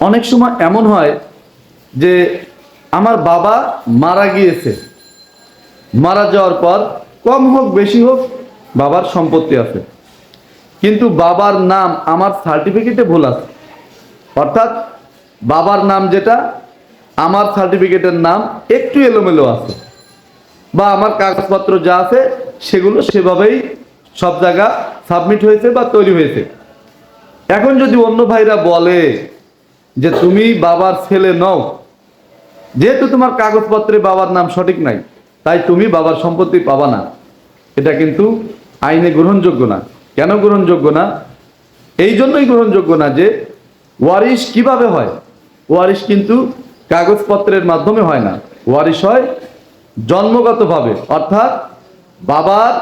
অনেক সময় এমন হয় যে আমার বাবা মারা গিয়েছে। মারা যাওয়ার পর কম হোক, বেশি হোক, বাবার সম্পত্তি আছে। কিন্তু বাবার নাম আমার সার্টিফিকেটে ভুল আছে। অর্থাৎ বাবার নাম যেটা, আমার সার্টিফিকেটের নাম একটু এলোমেলো আছে। বা আমার কাগজপত্র যা আছে, সেগুলো সেভাবেই সব জায়গা সাবমিট হয়েছে বা তৈরি হয়েছে। এখন যদি অন্য ভাইরা বলে যে তুমি বাবার ছেলে নও। যেহেতু তোমার কাগজপত্রে বাবার নাম সঠিক নাই, তাই তুমি বাবার সম্পত্তি পাবা না। এটা কিন্তু আইনে গ্রহণযোগ্য না। কেন গ্রহণযোগ্য না? এই জন্যই গ্রহণযোগ্য না যে ওয়ারিশ কীভাবে হয়? ওয়ারিশ কিন্তু কাগজপত্রের মাধ্যমে হয় না। ওয়ারিশ হয় জন্মগতভাবে, অর্থাৎ বাবার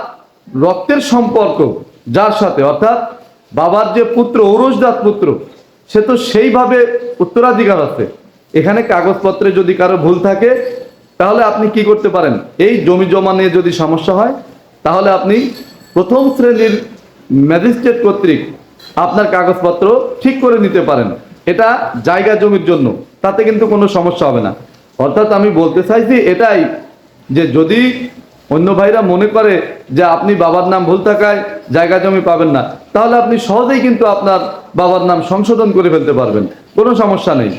রক্তের সম্পর্ক, যার সাথে, অর্থাৎ বাবার যে পুত্র ঔরসদাত পুত্র, সে তো সেইভাবে উত্তরাধিকার আছে। এখানে কাগজপত্রে যদি কারও ভুল থাকে, তাহলে আপনি কি করতে পারেন? এই জমি জমা নিয়ে যদি সমস্যা হয়, তাহলে আপনি প্রথম শ্রেণির ম্যাজিস্ট্রেট কর্তৃক আপনার কাগজপত্র ঠিক করে নিতে পারেন। এটা জায়গা জমির জন্য, তাতে কিন্তু কোনো সমস্যা হবে না। অর্থাৎ আমি বলতে চাইছি এটাই যে যদি অন্য ভাইরা মনে করে যে আপনি বাবার নাম ভুল থাকায় জায়গা জমি পাবেন না, তাহলে আপনি সহজেই কিন্তু আপনার বাবার নাম সংশোধন করে ফেলতে পারবেন, কোনো সমস্যা নেই।